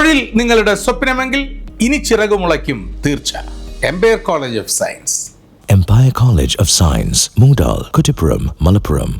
തൊഴിൽ നിങ്ങളുടെ സ്വപ്നമെങ്കിൽ ഇനി ചിറകു മുളയ്ക്കും തീർച്ച. Empire college of science Empire college of science Moodal Kuttippuram Malappuram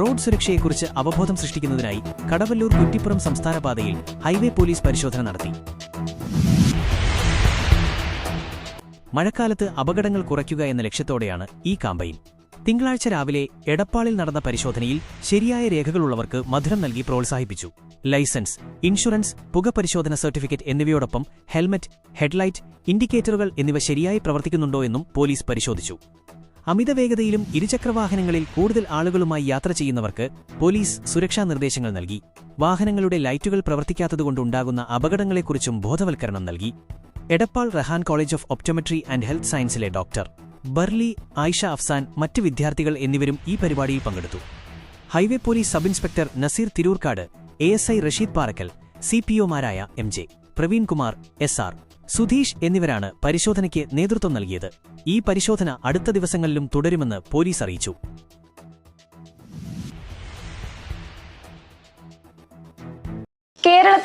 road സുരക്ഷയെക്കുറിച്ച് അവബോധം സൃഷ്ടിക്കുന്നതിനായി കടവല്ലൂർ കുറ്റിപ്പുറം സംസ്ഥാന പാതയിൽ ഹൈവേ പോലീസ് പരിശോധന നടത്തി. മഴക്കാലത്ത് അപകടങ്ങൾ കുറയ്ക്കുക എന്ന ലക്ഷ്യത്തോടെയാണ് ഈ കാമ്പയിൻ. തിങ്കളാഴ്ച രാവിലെ എടപ്പാളിൽ നടന്ന പരിശോധനയിൽ ശരിയായ രേഖകളുള്ളവർക്ക് മധുരം നൽകി പ്രോത്സാഹിപ്പിച്ചു. ലൈസൻസ് ഇൻഷുറൻസ് പുകപരിശോധന സർട്ടിഫിക്കറ്റ് എന്നിവയോടൊപ്പം ഹെൽമറ്റ് ഹെഡ്ലൈറ്റ് ഇൻഡിക്കേറ്ററുകൾ എന്നിവ ശരിയായി പ്രവർത്തിക്കുന്നുണ്ടോ എന്നും പോലീസ് പരിശോധിച്ചു. അമിതവേഗതയിലും ഇരുചക്രവാഹനങ്ങളിൽ കൂടുതൽ ആളുകളുമായി യാത്ര ചെയ്യുന്നവർക്ക് പോലീസ് സുരക്ഷാ നിർദ്ദേശങ്ങൾ നൽകി. വാഹനങ്ങളുടെ ലൈറ്റുകൾ പ്രവർത്തിക്കാത്തതുകൊണ്ടുണ്ടാകുന്ന അപകടങ്ങളെക്കുറിച്ചും ബോധവൽക്കരണം നൽകി. Edappal Rahan college of optometry and health സയൻസിലെ doctor. Barli Ayisha Afsan മറ്റ് വിദ്യാർത്ഥികൾ എന്നിവരും ഈ പരിപാടിയിൽ പങ്കെടുത്തു. Highway police sub inspector Nazeer Tirurkad A S I Rasheed Parakkal C P ഒമാരായ M J Praveen Kumar S R Sudheesh എന്നിവരാണ് പരിശോധനയ്ക്ക് നേതൃത്വം നൽകിയത്. ഈ പരിശോധന അടുത്ത ദിവസങ്ങളിലും തുടരുമെന്ന് പോലീസ് അറിയിച്ചു.